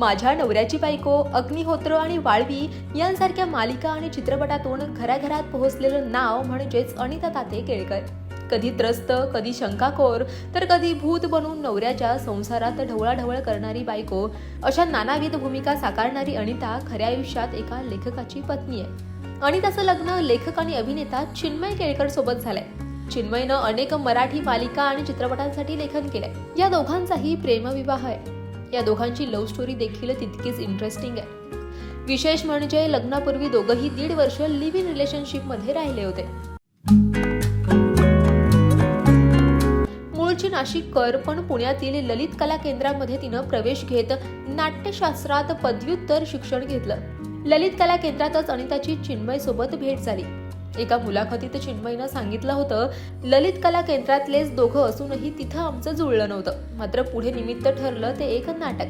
माझ्या नवऱ्याची बायको अग्निहोत्र आणि वाळवी यांसारख्या मालिका आणि चित्रपटातून घराघरात पोहोचलेलं नाव म्हणजेच अनिता ताते केळकर. कधी त्रस्त कधी शंकाखोर तर कधी भूत बनून नवऱ्याच्या संसारात ढवळाढवळ करणारी बायको अशा नानाविध भूमिका साकारणारी अनिता खऱ्या आयुष्यात एका लेखकाची पत्नी आहे. अनिताचं लग्न लेखक आणि अभिनेता चिन्मय केळकर सोबत झालंय. चिन्मयनं अनेक मराठी मालिका आणि चित्रपटांसाठी लेखन केलंय. या दोघांचाही प्रेमविवाह आहे. या दोघांची लव्ह स्टोरी देखील तितकीच इंटरेस्टिंग आहे. विशेष म्हणजे लग्नापूर्वी दोघंही दीड वर्ष लिव्ह इन रिलेशनशिपमध्ये राहिले होते. मूळची नाशिककर पण पुण्यातील ललित कला केंद्रामध्ये तिनं प्रवेश घेत नाट्यशास्त्रात पदव्युत्तर शिक्षण घेतलं. ललित कला केंद्रातच अनिताची चिन्मय सोबत भेट झाली. एका मुलाखतीत चिन्मयनं सांगितलं होतं ललित कला केंद्रातलेच दोघं असूनही तिथं आमचं जुळलं नव्हतं. मात्र पुढे निमित्त ठरलं ते एक नाटक.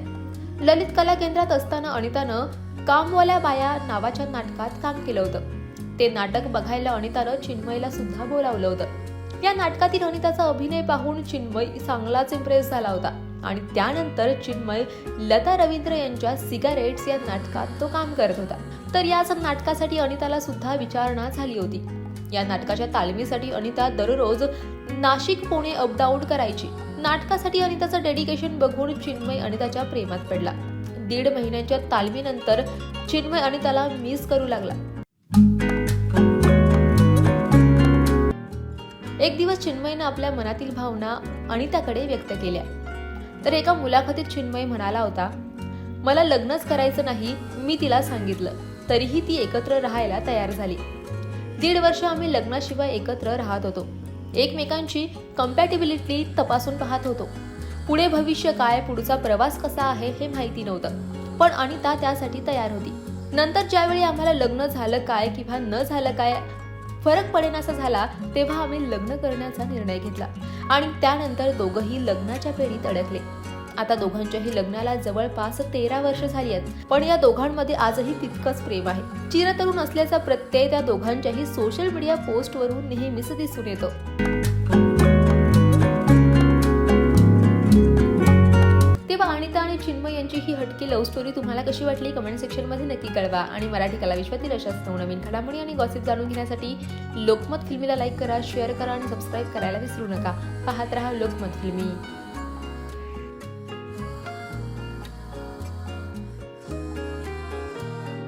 ललित कला केंद्रात असताना अनितानं कामवाल्या बाया नावाच्या नाटकात काम केलं होतं. ते नाटक बघायला अनितानं चिन्मयला सुद्धा बोलावलं होतं. या नाटकातील अनिताचा अभिनय पाहून चिन्मय चांगलाच इम्प्रेस झाला होता. आणि त्यानंतर चिन्मय लता रवींद्र यांच्या सिगारेट्स या नाटकात तो काम करत होता. तर याच नाटकासाठी अनिताला सुद्धा विचारणा झाली होती. या नाटकाच्या तालमीसाठी अनिता दररोज नाशिक पुणे अपडाऊन करायची. नाटकासाठी अनिताचं डेडिकेशन बघून चिन्मय अनिताच्या प्रेमात पडला. दीड महिन्यांच्या तालमीनंतर चिन्मय अनिताला मिस करू लागला. एक दिवस चिन्मयनं आपल्या मनातील भावना अनिताकडे व्यक्त केल्या. तर एका मुलाखतीत चिन्मय म्हणाला होता मला लग्नच करायचं नाही मी तिला सांगितलं. तरीही ती एकत्र राहायला तयार झाली. दीड वर्ष आम्ही लग्नाशिवाय एकत्र राहत होतो. एकमेकांची कम्पॅटिबिलिटी तपासून पाहत होतो. पुढे भविष्य काय पुढचा प्रवास कसा आहे हे माहिती नव्हतं. पण अनिता त्यासाठी तयार होती. नंतर ज्यावेळी आम्हाला लग्न झालं काय किंवा न झालं काय फरक पडेनासा झाला तेव्हा आम्ही लग्न करण्याचा निर्णय घेतला. आणि त्यानंतर दोघंही लग्नाच्या फेरीत अडकले. आता दोघांच्याही लग्नाला जवळपास तेरा वर्ष झाली आहेत पण या दोघांमध्ये आजही तितकंच प्रेम आहे. चिरतरुण असल्याचा प्रत्यय त्या दोघांच्याही सोशल मीडिया पोस्टवरून नेहमीच दिसून येतो. लव्ह स्टोरी तुम्हाला कशी वाटली कमेंट सेक्शनमध्ये नक्की कळवा. आणि मराठी कला विश्वातील अशाच नवनवीन घडामोडी आणि गॉसिप जाणून घेण्यासाठी लोकमत फिल्मीला लाईक करा शेअर करा आणि सबस्क्राईब करायला विसरू नका. पाहत राहा लोकमत फिल्मी.